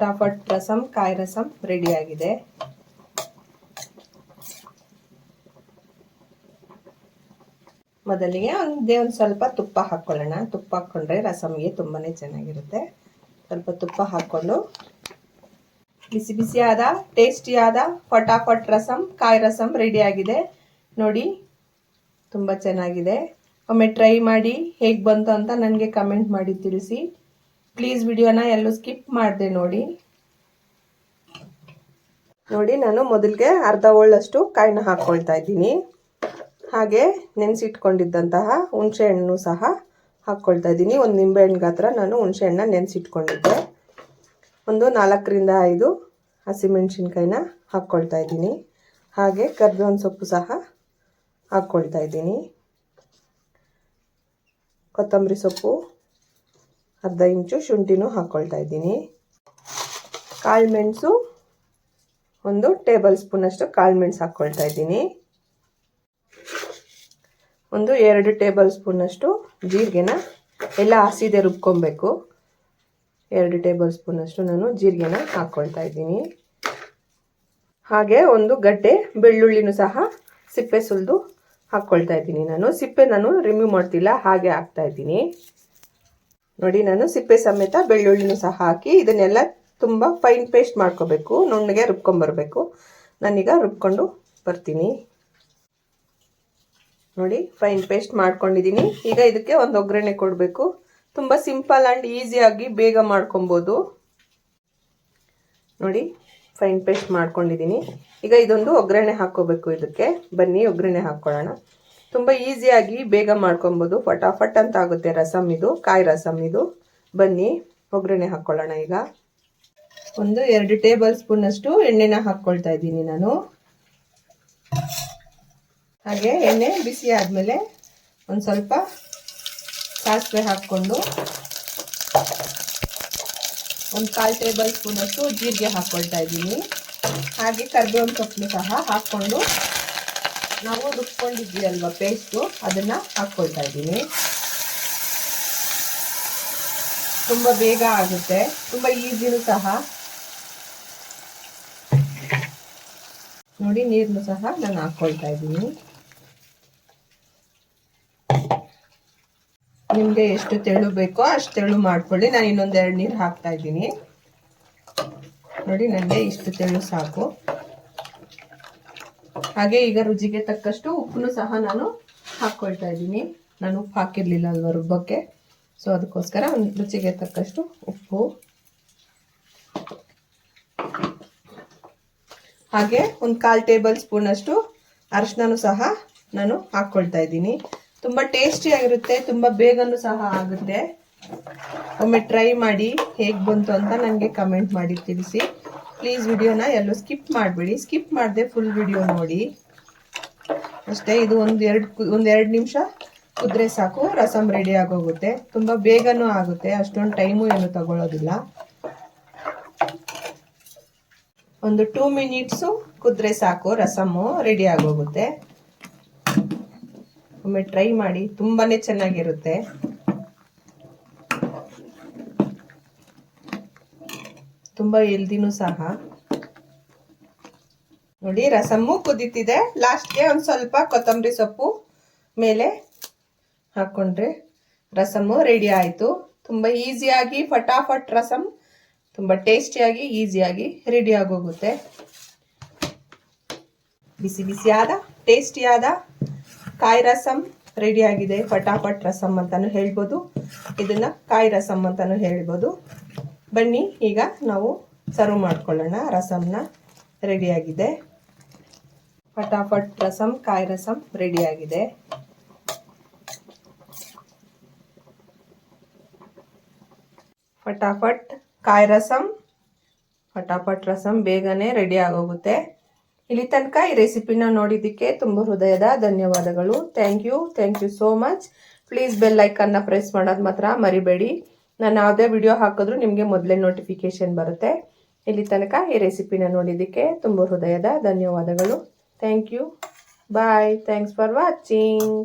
ಫಟಾಫಟ್ ರಸಂ, ಕಾಯಿ ರಸಂ ರೆಡಿಯಾಗಿದೆ ಮೊದಲಿಗೆ ಒಂದೇ ಒಂದು ಸ್ವಲ್ಪ ತುಪ್ಪ ಹಾಕ್ಕೊಳ್ಳೋಣ ತುಪ್ಪ ಹಾಕ್ಕೊಂಡ್ರೆ ರಸಮ್ಗೆ ತುಂಬಾನೇ ಚೆನ್ನಾಗಿರುತ್ತೆ. ಸ್ವಲ್ಪ ತುಪ್ಪ ಹಾಕ್ಕೊಂಡು ಬಿಸಿ ಬಿಸಿಯಾದ, ಟೇಸ್ಟಿಯಾದ ಫಟಾಫಟ್ ರಸಂ, ಕಾಯಿ ರಸಂ ರೆಡಿಯಾಗಿದೆ ನೋಡಿ, ತುಂಬ ಚೆನ್ನಾಗಿದೆ. ಒಮ್ಮೆ ಟ್ರೈ ಮಾಡಿ ಹೇಗೆ ಬಂತು ಅಂತ ನನಗೆ ಕಮೆಂಟ್ ಮಾಡಿ ತಿಳಿಸಿ. ಪ್ಲೀಸ್ ವಿಡಿಯೋನ ಎಲ್ಲೂ ಸ್ಕಿಪ್ ಮಾಡಿದೆ ನೋಡಿ. ನೋಡಿ ನಾನು ಮೊದಲಿಗೆ ಅರ್ಧ ಒಳ್ಳಷ್ಟು ಕಾಯಿನ ಹಾಕ್ಕೊಳ್ತಾ ಇದ್ದೀನಿ. ಹಾಗೆ ನೆನೆಸಿಟ್ಕೊಂಡಿದ್ದಂತಹ ಹುಣಸೆ ಹಣ್ಣು ಸಹ ಹಾಕ್ಕೊಳ್ತಾ ಇದ್ದೀನಿ. ಒಂದು ನಿಂಬೆ ಹಣ್ಣು ಗಾತ್ರ ನಾನು ಹುಣಸೆ ಹಣ್ಣನ್ನ ನೆನೆಸಿಟ್ಕೊಂಡಿದ್ದೆ. ಒಂದು ನಾಲ್ಕರಿಂದ ಐದು ಹಸಿಮೆಣಸಿನ್ಕಾಯಿನ ಹಾಕ್ಕೊಳ್ತಾ ಇದ್ದೀನಿ. ಹಾಗೆ ಕರ್ಬೇವಿನ ಸೊಪ್ಪು ಸಹ ಹಾಕ್ಕೊಳ್ತಾ ಇದ್ದೀನಿ. ಕೊತ್ತಂಬರಿ ಸೊಪ್ಪು ಅರ್ಧ ಇಂಚು ಶುಂಠಿನೂ ಹಾಕ್ಕೊಳ್ತಾ ಇದ್ದೀನಿ. ಕಾಳು ಮೆಣಸು, ಒಂದು ಟೇಬಲ್ ಸ್ಪೂನಷ್ಟು ಕಾಳು ಮೆಣಸು ಹಾಕ್ಕೊಳ್ತಾ ಇದ್ದೀನಿ. ಒಂದು ಎರಡು ಟೇಬಲ್ ಸ್ಪೂನಷ್ಟು ಜೀರಿಗೆನ ಎಲ್ಲ ಹಸಿದೆ ರುಬ್ಕೊಬೇಕು. ಎರಡು ಟೇಬಲ್ ಸ್ಪೂನಷ್ಟು ನಾನು ಜೀರಿಗೆನ ಹಾಕ್ಕೊಳ್ತಾ ಇದ್ದೀನಿ. ಹಾಗೆ ಒಂದು ಗಡ್ಡೆ ಬೆಳ್ಳುಳ್ಳಿನೂ ಸಹ ಸಿಪ್ಪೆ ಸುಲಿದು ಹಾಕ್ಕೊಳ್ತಾ ಇದ್ದೀನಿ ನಾನು. ಸಿಪ್ಪೆ ನಾನು ರಿಮೂವ್ ಮಾಡ್ತಿಲ್ಲ, ಹಾಗೆ ಹಾಕ್ತಾ ಇದ್ದೀನಿ. ನೋಡಿ, ನಾನು ಸಿಪ್ಪೆ ಸಮೇತ ಬೆಳ್ಳುಳ್ಳಿನೂ ಸಹ ಹಾಕಿ ಇದನ್ನೆಲ್ಲ ತುಂಬ ಫೈನ್ ಪೇಸ್ಟ್ ಮಾಡ್ಕೋಬೇಕು. ನುಣ್ಣಗೆ ರುಬ್ಕೊಂಬರ್ಬೇಕು. ನಾನೀಗ ರುಬ್ಕೊಂಡು ಬರ್ತೀನಿ. ನೋಡಿ ಫೈನ್ ಪೇಸ್ಟ್ ಮಾಡ್ಕೊಂಡಿದ್ದೀನಿ ಈಗ ಇದಕ್ಕೆ ಒಂದು ಒಗ್ಗರಣೆ ಕೊಡಬೇಕು. ತುಂಬ ಸಿಂಪಲ್ ಆ್ಯಂಡ್ ಈಸಿಯಾಗಿ ಬೇಗ ಮಾಡ್ಕೊಬೋದು. ನೋಡಿ ಫೈನ್ ಪೇಸ್ಟ್ ಮಾಡ್ಕೊಂಡಿದ್ದೀನಿ ಈಗ ಇದೊಂದು ಒಗ್ಗರಣೆ ಹಾಕ್ಕೋಬೇಕು ಇದಕ್ಕೆ. ಬನ್ನಿ, ಒಗ್ಗರಣೆ ಹಾಕ್ಕೊಳ್ಳೋಣ. ತುಂಬ ಈಸಿಯಾಗಿ ಬೇಗ ಮಾಡ್ಕೊಬೋದು. ಫಟಾಫಟ್ ಅಂತ ಆಗುತ್ತೆ ರಸಮ್ ಇದು, ಕಾಯಿ ರಸಮ್ ಇದು. ಬನ್ನಿ, ಒಗ್ಗರಣೆ ಹಾಕ್ಕೊಳ್ಳೋಣ ಈಗ. ಒಂದು ಎರಡು ಟೇಬಲ್ ಸ್ಪೂನಷ್ಟು ಎಣ್ಣೆನ ಹಾಕ್ಕೊಳ್ತಾ ಇದ್ದೀನಿ ನಾನು. ಹಾಗೆ ಎಣ್ಣೆ ಬಿಸಿ ಆದಮೇಲೆ ಒಂದು ಸ್ವಲ್ಪ ಸಾಸಿವೆ ಹಾಕ್ಕೊಂಡು ಒಂದು ಕಾಲು ಟೇಬಲ್ ಸ್ಪೂನಷ್ಟು ಜೀರಿಗೆ ಹಾಕ್ಕೊಳ್ತಾ ಇದ್ದೀನಿ. ಹಾಗೆ ಕರ್ಬೇವಿನ ಸೊಪ್ಪು ಸಹ ಹಾಕ್ಕೊಂಡು ನಾವು ರುಬ್ಕೊಂಡಿದ್ವಿ ಅಲ್ವಾ ಪೇಸ್ಟು ಅದನ್ನು ಹಾಕ್ಕೊಳ್ತಾ ಇದ್ದೀನಿ. ತುಂಬ ಬೇಗ ಆಗುತ್ತೆ. ತುಂಬ ಈಸಿನೂ ಸಹ. ನೋಡಿ ನೀರನ್ನು ಸಹ ನಾನು ಹಾಕ್ಕೊಳ್ತಾ ಇದ್ದೀನಿ. ನಿಮಗೆ ಎಷ್ಟು ತೆಳು ಬೇಕೋ ಅಷ್ಟು ತೆಳು ಮಾಡ್ಕೊಳ್ಳಿ. ನಾನು ಇನ್ನೊಂದೆರಡು ನೀರು ಹಾಕ್ತಾ ಇದ್ದೀನಿ. ನೋಡಿ ನನಗೆ ಇಷ್ಟು ತೆಳು ಸಾಕು. ಹಾಗೆ ಈಗ ರುಚಿಗೆ ತಕ್ಕಷ್ಟು ಉಪ್ಪನ್ನು ಸಹ ನಾನು ಹಾಕ್ಕೊಳ್ತಾ ಇದ್ದೀನಿ. ನಾನು ಉಪ್ಪು ಹಾಕಿರಲಿಲ್ಲ ಅಲ್ವಾ ರುಬ್ಬಕ್ಕೆ? ಸೊ ಅದಕ್ಕೋಸ್ಕರ ರುಚಿಗೆ ತಕ್ಕಷ್ಟು ಉಪ್ಪು. ಹಾಗೆ ಒಂದು ಕಾಲು ಟೇಬಲ್ ಸ್ಪೂನಷ್ಟು ಅರಿಶಿನೂ ಸಹ ನಾನು ಹಾಕ್ಕೊಳ್ತಾ ಇದ್ದೀನಿ. ತುಂಬ ಟೇಸ್ಟಿಯಾಗಿರುತ್ತೆ ತುಂಬ ಬೇಗನೂ ಸಹ ಆಗುತ್ತೆ. ಒಮ್ಮೆ ಟ್ರೈ ಮಾಡಿ ಹೇಗೆ ಬಂತು ಅಂತ ನನಗೆ ಕಮೆಂಟ್ ಮಾಡಿ ತಿಳಿಸಿ. ಪ್ಲೀಸ್ ವಿಡಿಯೋನ ಎಲ್ಲೂ ಸ್ಕಿಪ್ ಮಾಡಬೇಡಿ. ಸ್ಕಿಪ್ ಮಾಡದೆ ಫುಲ್ ವಿಡಿಯೋ ನೋಡಿ. ಅಷ್ಟೇ, ಇದು ಒಂದು ಎರಡು ಒಂದು ಎರಡು ನಿಮಿಷ ಕುದ್ರೆ ಸಾಕು. ರಸಮ್ ರೆಡಿ ಆಗೋಗುತ್ತೆ. ತುಂಬ ಬೇಗನೂ ಆಗುತ್ತೆ. ಅಷ್ಟೊಂದು ಟೈಮು ಏನು ತಗೊಳ್ಳೋದಿಲ್ಲ ಒಂದು ಟೂ ಮಿನಿಟ್ಸು ಕುದ್ರೆ ಸಾಕು. ರಸಮ್ಮು ರೆಡಿ ಆಗೋಗುತ್ತೆ. ಒಮ್ಮೆ ಟ್ರೈ ಮಾಡಿ. ತುಂಬಾ ಚೆನ್ನಾಗಿರುತ್ತೆ. ತುಂಬ ಹೆಲ್ದಿನೂ ಸಹ. ನೋಡಿ, ರಸಮ್ಮು ಕುದಿತಿದೆ. ಲಾಸ್ಟ್ಗೆ ಒಂದು ಸ್ವಲ್ಪ ಕೊತ್ತಂಬರಿ ಸೊಪ್ಪು ಮೇಲೆ ಹಾಕ್ಕೊಂಡ್ರೆ ರಸಮ್ಮು ರೆಡಿ ಆಯಿತು. ತುಂಬ ಈಸಿಯಾಗಿ, ಫಟಾಫಟ್ ರಸಮ್, ತುಂಬ ಟೇಸ್ಟಿಯಾಗಿ, ಈಸಿಯಾಗಿ ರೆಡಿ ಆಗೋಗುತ್ತೆ. ಬಿಸಿ ಬಿಸಿಯಾದ, ಟೇಸ್ಟಿಯಾದ ಕಾಯಿ ರಸಮ್ ರೆಡಿಯಾಗಿದೆ ಫಟಾಫಟ್ ರಸಮ್ ಅಂತಲೂ ಹೇಳ್ಬೋದು. ಇದನ್ನ ಕಾಯಿ ರಸಮ್ ಅಂತಲೂ ಹೇಳ್ಬೋದು. ಬನ್ನಿ, ಈಗ ನಾವು ಸರ್ವ್ ಮಾಡ್ಕೊಳ್ಳೋಣ. ರಸಮ್ನ ರೆಡಿಯಾಗಿದೆ. ಫಟಾಫಟ್ ರಸಮ್, ಕಾಯಿ ರಸಮ್ ರೆಡಿಯಾಗಿದೆ. ಫಟಾಫಟ್ ಕಾಯಿ ರಸಮ್ ಫಟಾಫಟ್ ರಸಮ್ ಬೇಗನೆ ರೆಡಿ ಆಗೋಗುತ್ತೆ. ಇಲ್ಲಿ ತನಕ ಈ ರೆಸಿಪಿನ ನೋಡಿದ್ದಕ್ಕೆ ತುಂಬ ಹೃದಯದ ಧನ್ಯವಾದಗಳು. Thank you thank you so much. Please bell ಐಕನ್ನ press ಮಾಡೋದು ಮಾತ್ರ ಮರಿಬೇಡಿ. ನಾನು ಯಾವುದೇ ವಿಡಿಯೋ ಹಾಕಿದ್ರು ನಿಮಗೆ ಮೊದಲೇ ನೋಟಿಫಿಕೇಶನ್ ಬರುತ್ತೆ. ಇಲ್ಲಿ ತನಕ ಈ ರೆಸಿಪಿನ ನೋಡಿದ್ದಕ್ಕೆ ತುಂಬ ಹೃದಯದ ಧನ್ಯವಾದಗಳು. Thank you bye thanks for watching